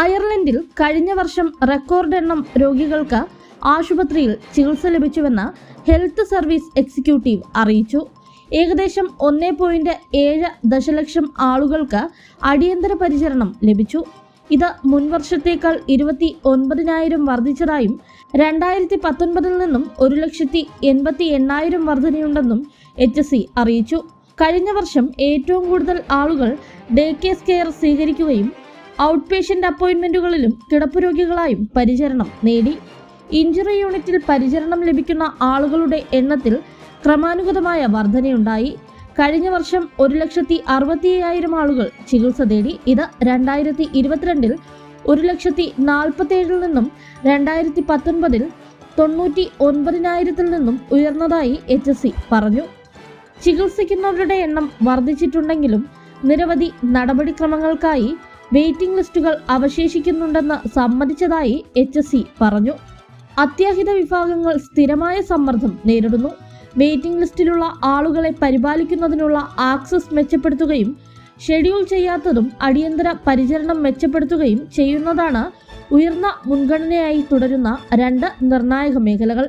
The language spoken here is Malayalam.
അയർലൻഡിൽ കഴിഞ്ഞ വർഷം റെക്കോർഡ് എണ്ണം രോഗികൾക്ക് ആശുപത്രിയിൽ ചികിത്സ ലഭിച്ചുവെന്ന് ഹെൽത്ത് സർവീസ് എക്സിക്യൂട്ടീവ് അറിയിച്ചു. ഏകദേശം ഒന്നേ പോയിന്റ് ഏഴ് ദശലക്ഷം ആളുകൾക്ക് അടിയന്തര പരിചരണം ലഭിച്ചു. ഇത് മുൻവർഷത്തേക്കാൾ ഇരുപത്തി ഒൻപതിനായിരം വർദ്ധിച്ചതായും രണ്ടായിരത്തി പത്തൊൻപതിൽ നിന്നും ഒരു ലക്ഷത്തി എൺപത്തി എണ്ണായിരം വർധനയുണ്ടെന്നും എച്ച് സി അറിയിച്ചു. കഴിഞ്ഞ വർഷം ഏറ്റവും കൂടുതൽ ആളുകൾ ഡേ കേസ് കെയർ സ്വീകരിക്കുകയും ഔട്ട് പേഷ്യന്റ് അപ്പോയിൻമെന്റുകളിലും കിടപ്പ് രോഗികളായും പരിചരണം നേടി. ഇഞ്ചുറി യൂണിറ്റിൽ പരിചരണം ലഭിക്കുന്ന ആളുകളുടെ എണ്ണത്തിൽ ക്രമാനുഗതമായ വർധനയുണ്ടായി. കഴിഞ്ഞ വർഷം ഒരു ലക്ഷത്തി അറുപത്തി അയ്യായിരം ആളുകൾ ചികിത്സ തേടി. ഇത് രണ്ടായിരത്തി ഇരുപത്തിരണ്ടിൽ ഒരു ലക്ഷത്തി നാൽപ്പത്തേഴിൽ നിന്നും രണ്ടായിരത്തി പത്തൊൻപതിൽ തൊണ്ണൂറ്റി ഒൻപതിനായിരത്തിൽ നിന്നും ഉയർന്നതായി എച്ച് എസ് സി പറഞ്ഞു. ചികിത്സിക്കുന്നവരുടെ എണ്ണം വർദ്ധിച്ചിട്ടുണ്ടെങ്കിലും നിരവധി നടപടിക്രമങ്ങൾക്കായി വെയിറ്റിംഗ് ലിസ്റ്റുകൾ അവശേഷിക്കുന്നുണ്ടെന്ന് സമ്മതിച്ചതായി എച്ച് പറഞ്ഞു. അത്യാഹിത വിഭാഗങ്ങൾ സ്ഥിരമായ സമ്മർദ്ദം നേരിടുന്നു. വെയിറ്റിംഗ് ലിസ്റ്റിലുള്ള ആളുകളെ പരിപാലിക്കുന്നതിനുള്ള ആക്സസ് മെച്ചപ്പെടുത്തുകയും ഷെഡ്യൂൾ ചെയ്യാത്തതും അടിയന്തര പരിചരണം മെച്ചപ്പെടുത്തുകയും ചെയ്യുന്നതാണ് ഉയർന്ന മുൻഗണനയായി തുടരുന്ന രണ്ട് നിർണായക മേഖലകൾ.